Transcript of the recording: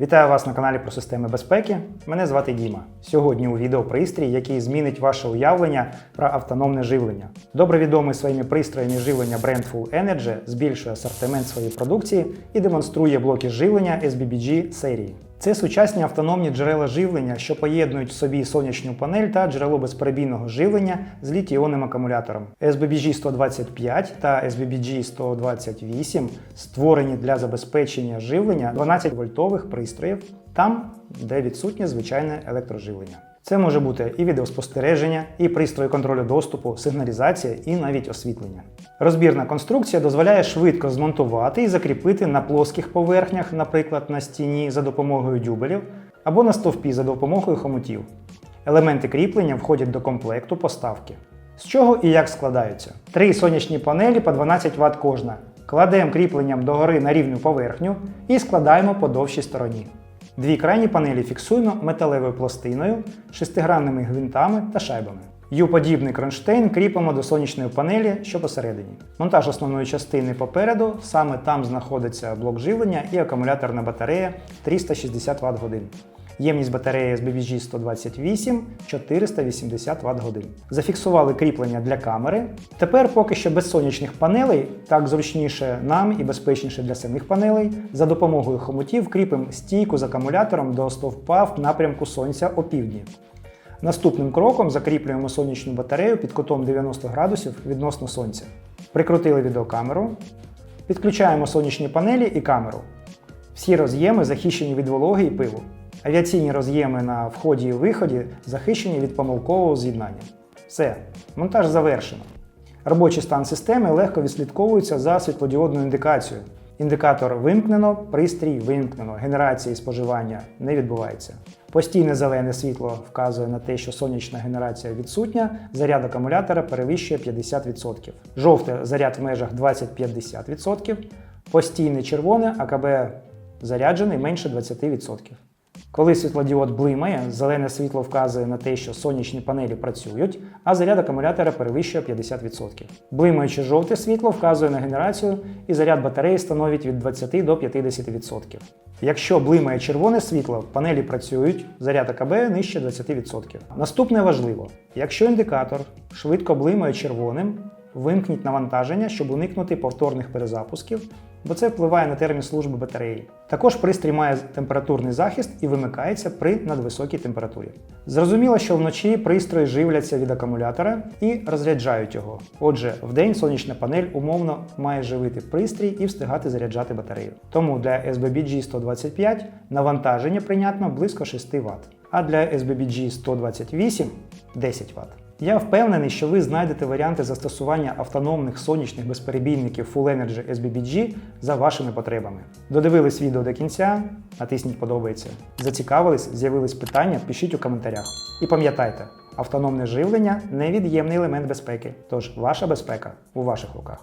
Вітаю вас на каналі про системи безпеки. Мене звати Діма. Сьогодні у відео пристрій, який змінить ваше уявлення про автономне живлення. Добре відомий своїми пристроями живлення бренд Full Energy збільшує асортимент своєї продукції і демонструє блоки живлення SBBG серії. Це сучасні автономні джерела живлення, що поєднують в собі сонячну панель та джерело безперебійного живлення з літій-іонним акумулятором. SBBG 125 та SBBG 128 створені для забезпечення живлення 12-вольтових пристроїв там, де відсутнє звичайне електроживлення. Це може бути і відеоспостереження, і пристрої контролю доступу, сигналізація, і навіть освітлення. Розбірна конструкція дозволяє швидко змонтувати і закріпити на плоских поверхнях, наприклад, на стіні за допомогою дюбелів, або на стовпі за допомогою хомутів. Елементи кріплення входять до комплекту поставки. З чого і як складаються? Три сонячні панелі по 12 Вт кожна. Кладемо кріпленням догори на рівну поверхню і складаємо по довшій стороні. Дві крайні панелі фіксуємо металевою пластиною, шестигранними гвинтами та шайбами. Ю-подібний кронштейн кріпимо до сонячної панелі, що посередині. Монтаж основної частини попереду, саме там знаходиться блок живлення і акумуляторна батарея 360 Вт годин. Ємність батареї SBBG 128 480 Вт годин. Зафіксували кріплення для камери. Тепер поки що без сонячних панелей, так зручніше нам і безпечніше для самих панелей. За допомогою хомутів кріпимо стійку з акумулятором до стовпа в напрямку сонця опівдні. Наступним кроком закріплюємо сонячну батарею під кутом 90 градусів відносно сонця. Прикрутили відеокамеру, підключаємо сонячні панелі і камеру. Всі роз'єми захищені від вологи і пилу. Авіаційні роз'єми на вході і виході захищені від помилкового з'єднання. Все, монтаж завершено. Робочий стан системи легко відслідковується за світлодіодною індикацією. Індикатор вимкнено, пристрій вимкнено, генерації споживання не відбувається. Постійне зелене світло вказує на те, що сонячна генерація відсутня, заряд акумулятора перевищує 50%. Жовте заряд в межах 20-50%, постійне червоне АКБ заряджений менше 20%. Коли світлодіод блимає, зелене світло вказує на те, що сонячні панелі працюють, а заряд акумулятора перевищує 50%. Блимаюче жовте світло вказує на генерацію, і заряд батареї становить від 20 до 50%. Якщо блимає червоне світло, панелі працюють, заряд АКБ нижче 20%. Наступне важливо: якщо індикатор швидко блимає червоним, вимкніть навантаження, щоб уникнути повторних перезапусків, бо це впливає на термін служби батареї. Також пристрій має температурний захист і вимикається при надвисокій температурі. Зрозуміло, що вночі пристрої живляться від акумулятора і розряджають його. Отже, вдень сонячна панель умовно має живити пристрій і встигати заряджати батарею. Тому для SBBG 125 навантаження прийнятно близько 6 Вт, а для SBBG 128 10 Вт. Я впевнений, що ви знайдете варіанти застосування автономних сонячних безперебійників Full Energy SBBG за вашими потребами. Додивились відео до кінця, натисніть подобається. Зацікавились, з'явились питання, пишіть у коментарях. І пам'ятайте, автономне живлення невід'ємний елемент безпеки, тож ваша безпека у ваших руках.